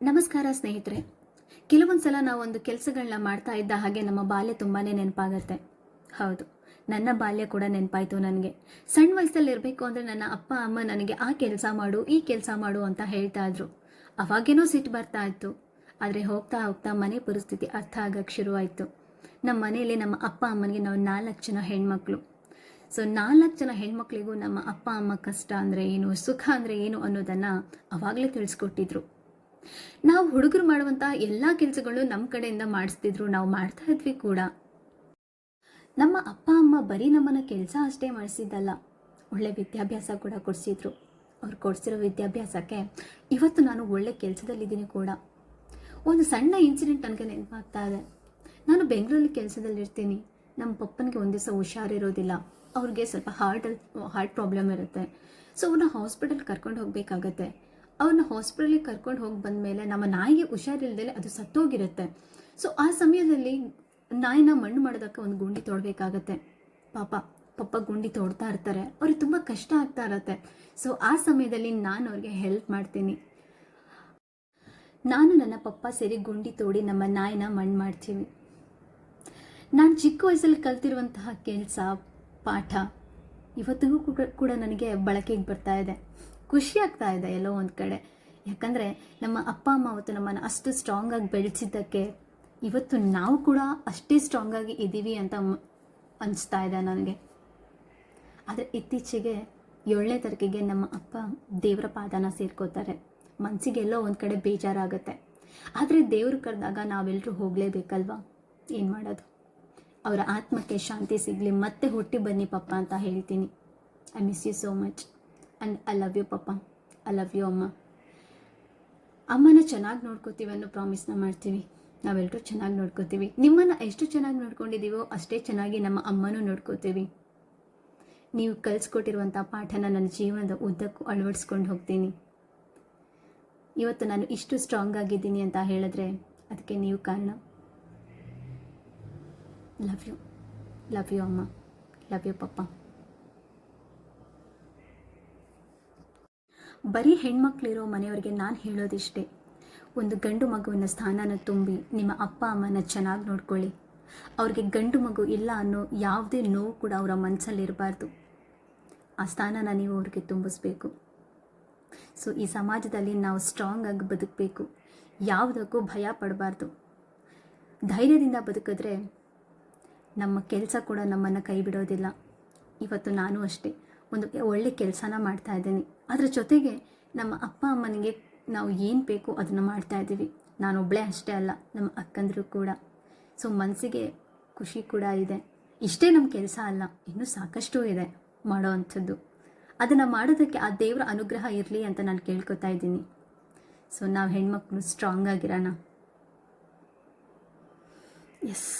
ನಮಸ್ಕಾರ ಸ್ನೇಹಿತರೆ. ಕೆಲವೊಂದು ಸಲ ಒಂದು ಕೆಲಸಗಳನ್ನ ಮಾಡ್ತಾ ಇದ್ದ ಹಾಗೆ ನಮ್ಮ ಬಾಲ್ಯ ತುಂಬಾ ನೆನಪಾಗತ್ತೆ. ಹೌದು, ನನ್ನ ಬಾಲ್ಯ ಕೂಡ ನೆನಪಾಯಿತು ನನಗೆ. ಸಣ್ಣ ವಯಸ್ಸಲ್ಲಿ ಇರಬೇಕು ಅಂದರೆ ನನ್ನ ಅಪ್ಪ, ಅಮ್ಮ ನನಗೆ ಆ ಕೆಲಸ ಮಾಡು, ಈ ಕೆಲಸ ಮಾಡು ಅಂತ ಹೇಳ್ತಾ ಇದ್ರು. ಅವಾಗೇನೋ ಸಿಟ್ಟು ಬರ್ತಾ ಇತ್ತು. ಆದರೆ ಹೋಗ್ತಾ ಹೋಗ್ತಾ ಮನೆ ಪರಿಸ್ಥಿತಿ ಅರ್ಥ ಆಗಕ್ಕೆ ಶುರುವಾಯಿತು. ನಮ್ಮ ಮನೆಯಲ್ಲಿ ನಮ್ಮ ಅಪ್ಪ, ಅಮ್ಮನಿಗೆ ನಾವು ನಾಲ್ಕು ಜನ ಹೆಣ್ಮಕ್ಳು. ಸೊ, ನಾಲ್ಕು ಜನ ಹೆಣ್ಮಕ್ಳಿಗೂ ನಮ್ಮ ಅಪ್ಪ, ಅಮ್ಮ ಕಷ್ಟ ಅಂದರೆ ಏನು, ಸುಖ ಅಂದರೆ ಏನು ಅನ್ನೋದನ್ನು ಅವಾಗಲೇ ತಿಳಿಸ್ಕೊಟ್ಟಿದ್ರು. ನಾವು ಹುಡುಗರು ಮಾಡುವಂತಹ ಎಲ್ಲ ಕೆಲಸಗಳು ನಮ್ಮ ಕಡೆಯಿಂದ ಮಾಡಿಸ್ತಿದ್ರು, ನಾವು ಮಾಡ್ತಾ ಇದ್ವಿ ಕೂಡ. ನಮ್ಮ ಅಪ್ಪ, ಅಮ್ಮ ಬರೀ ನಮ್ಮನ್ನು ಕೆಲಸ ಅಷ್ಟೇ ಮಾಡಿಸಿದ್ದಲ್ಲ. ಒಳ್ಳೆ ವಿದ್ಯಾಭ್ಯಾಸ ಕೂಡ ಕೊಡಿಸಿದ್ರು. ಅವ್ರು ಕೊಡಿಸಿರೋ ವಿದ್ಯಾಭ್ಯಾಸಕ್ಕೆ ಇವತ್ತು ನಾನು ಒಳ್ಳೆ ಕೆಲಸದಲ್ಲಿದ್ದೀನಿ ಕೂಡ. ಒಂದು ಸಣ್ಣ ಇನ್ಸಿಡೆಂಟ್ ನನಗೆ ನೆನಪಾಗ್ತಾ ಇದೆ. ನಾನು ಬೆಂಗಳೂರಲ್ಲಿ ಕೆಲಸದಲ್ಲಿರ್ತೀನಿ. ನಮ್ಮ ಪಪ್ಪನಿಗೆ ಒಂದು ದಿವಸ ಹುಷಾರಿರೋದಿಲ್ಲ. ಅವ್ರಿಗೆ ಸ್ವಲ್ಪ ಹಾರ್ಟಲ್ಲಿ ಹಾರ್ಟ್ ಪ್ರಾಬ್ಲಮ್ ಇರುತ್ತೆ. ಸೊ ಅವ್ರನ್ನ ಹಾಸ್ಪಿಟಲ್ ಕರ್ಕೊಂಡು ಹೋಗಬೇಕಾಗತ್ತೆ. ಅವ್ರನ್ನ ಹಾಸ್ಪಿಟಲಿಗೆ ಕರ್ಕೊಂಡು ಹೋಗಿ ಬಂದಮೇಲೆ ನಮ್ಮ ನಾಯಿಗೆ ಹುಷಾರಿಲ್ದಲೆ ಅದು ಸತ್ತೋಗಿರುತ್ತೆ. ಸೊ ಆ ಸಮಯದಲ್ಲಿ ನಾಯಿನ ಮಣ್ಣು ಮಾಡೋದಕ್ಕೆ ಒಂದು ಗುಂಡಿ ತೋಡಬೇಕಾಗತ್ತೆ. ಪಾಪ ಪಪ್ಪ ಗುಂಡಿ ತೊಡ್ತಾ ಇರ್ತಾರೆ. ಅವ್ರಿಗೆ ತುಂಬ ಕಷ್ಟ ಆಗ್ತಾ ಇರತ್ತೆ. ಸೊ ಆ ಸಮಯದಲ್ಲಿ ನಾನು ಅವ್ರಿಗೆ ಹೆಲ್ಪ್ ಮಾಡ್ತೀನಿ. ನಾನು ನನ್ನ ಪಪ್ಪ ಸೇರಿ ಗುಂಡಿ ತೋಡಿ ನಮ್ಮ ನಾಯಿನ ಮಣ್ಣು ಮಾಡ್ತೀವಿ. ನಾನು ಚಿಕ್ಕ ವಯಸ್ಸಲ್ಲಿ ಕಲ್ತಿರುವಂತಹ ಕೆಲಸ, ಪಾಠ, ಇವತ್ತಿಗೂ ಕೂಡ ನನಗೆ ಬಳಕೆಗೆ ಬರ್ತಾ ಇದೆ. ಖುಷಿ ಆಗ್ತಾ ಇದೆ ಎಲ್ಲೋ ಒಂದು ಕಡೆ. ಯಾಕಂದರೆ ನಮ್ಮ ಅಪ್ಪ, ಅಮ್ಮ ಅವತ್ತು ನಮ್ಮನ್ನು ಅಷ್ಟು ಸ್ಟ್ರಾಂಗಾಗಿ ಬೆಳೆಸಿದ್ದಕ್ಕೆ ಇವತ್ತು ನಾವು ಕೂಡ ಅಷ್ಟೇ ಸ್ಟ್ರಾಂಗಾಗಿ ಇದ್ದೀವಿ ಅಂತ ಅನಿಸ್ತಾ ಇದೆ ನನಗೆ. ಆದರೆ ಇತ್ತೀಚೆಗೆ ಏಳನೇ ತಾರೀಕಿಗೆ ನಮ್ಮ ಅಪ್ಪ ದೇವರ ಪಾದನ ಸೇರ್ಕೋತಾರೆ. ಮನಸ್ಸಿಗೆ ಎಲ್ಲೋ ಒಂದು ಕಡೆ ಬೇಜಾರಾಗುತ್ತೆ. ಆದರೆ ದೇವರು ಕರೆದಾಗ ನಾವೆಲ್ಲರೂ ಹೋಗಲೇಬೇಕಲ್ವಾ? ಏನು ಮಾಡೋದು? ಅವರ ಆತ್ಮಕ್ಕೆ ಶಾಂತಿ ಸಿಗಲಿ, ಮತ್ತೆ ಹುಟ್ಟಿ ಬನ್ನಿ ಪಪ್ಪ ಅಂತ ಹೇಳ್ತೀನಿ. I miss you so much and I love you papa I love you ಅಮ್ಮ ಅಮ್ಮನ ಚೆನ್ನಾಗಿ ನೋಡ್ಕೋತೀವಿ ಅನ್ನೋ ಪ್ರಾಮಿಸ್ನ ಮಾಡ್ತೀವಿ. ನಾವೆಲ್ಲರೂ ಚೆನ್ನಾಗಿ ನೋಡ್ಕೋತೀವಿ. ನಿಮ್ಮನ್ನು ಎಷ್ಟು ಚೆನ್ನಾಗಿ ನೋಡ್ಕೊಂಡಿದ್ದೀವೋ ಅಷ್ಟೇ ಚೆನ್ನಾಗಿ ನಮ್ಮ ಅಮ್ಮನೂ ನೋಡ್ಕೋತೀವಿ. ನೀವು ಕಲಿಸ್ಕೊಟ್ಟಿರುವಂಥ ಪಾಠನ ನನ್ನ ಜೀವನದ ಉದ್ದಕ್ಕೂ ಅಳವಡಿಸ್ಕೊಂಡು ಹೋಗ್ತೀನಿ. ಇವತ್ತು ನಾನು ಇಷ್ಟು ಸ್ಟ್ರಾಂಗ್ ಆಗಿದ್ದೀನಿ ಅಂತ ಹೇಳಿದ್ರೆ ಅದಕ್ಕೆ ನೀವು ಕಾರಣ? ಲವ್ ಯು ಲವ್ ಯು ಅಮ್ಮ ಲವ್ ಯು ಪಪ್ಪ ಬರೀ ಹೆಣ್ಮಕ್ಳಿರೋ ಮನೆಯವ್ರಿಗೆ ನಾನು ಹೇಳೋದಿಷ್ಟೇ. ಒಂದು ಗಂಡು ಮಗುವಿನ ಸ್ಥಾನನ ತುಂಬಿ ನಿಮ್ಮ ಅಪ್ಪ, ಅಮ್ಮನ ಚೆನ್ನಾಗಿ ನೋಡ್ಕೊಳ್ಳಿ. ಅವ್ರಿಗೆ ಗಂಡು ಮಗು ಇಲ್ಲ ಅನ್ನೋ ಯಾವುದೇ ನೋವು ಕೂಡ ಅವರ ಮನಸ್ಸಲ್ಲಿ ಇರಬಾರ್ದು. ಆ ಸ್ಥಾನನ ನೀವು ಅವ್ರಿಗೆ ತುಂಬಿಸ್ಬೇಕು. ಸೊ ಈ ಸಮಾಜದಲ್ಲಿ ನಾವು ಸ್ಟ್ರಾಂಗ್ ಆಗಿ ಬದುಕಬೇಕು. ಯಾವುದಕ್ಕೂ ಭಯ ಪಡಬಾರ್ದು. ಧೈರ್ಯದಿಂದ ಬದುಕಿದ್ರೆ ನಮ್ಮ ಕೆಲಸ ಕೂಡ ನಮ್ಮನ್ನು ಕೈ ಬಿಡೋದಿಲ್ಲ. ಇವತ್ತು ನಾನು ಅಷ್ಟೇ. ಒಂದು ಒಳ್ಳೆ ಕೆಲಸನ ಮಾಡ್ತಾ ಇದ್ದೀನಿ. ಅದರ ಜೊತೆಗೆ ನಮ್ಮ ಅಪ್ಪ ಅಮ್ಮನಿಗೆ ನಾವು ಏನು ಬೇಕು ಅದನ್ನು ಮಾಡ್ತಾ ಇದ್ದೀವಿ. ನಾನೊಬ್ಬಳೇ ಅಷ್ಟೇ ಅಲ್ಲ, ನಮ್ಮ ಅಕ್ಕಂದರು ಕೂಡ. ಸೊ ಮನಸ್ಸಿಗೆ ಖುಷಿ ಕೂಡ ಇದೆ. ಇಷ್ಟೇ ನಮ್ಮ ಕೆಲಸ ಅಲ್ಲ, ಇನ್ನೂ ಸಾಕಷ್ಟು ಇದೆ ಮಾಡೋ ಅಂಥದ್ದು. ಅದನ್ನು ಮಾಡೋದಕ್ಕೆ ಆ ದೇವರ ಅನುಗ್ರಹ ಇರಲಿ ಅಂತ ನಾನು ಕೇಳ್ಕೊತಾ ಇದ್ದೀನಿ. ಸೊ ನಾವು ಹೆಣ್ಮಕ್ಳು ಸ್ಟ್ರಾಂಗ್ ಆಗಿರೋಣ. ಎಸ್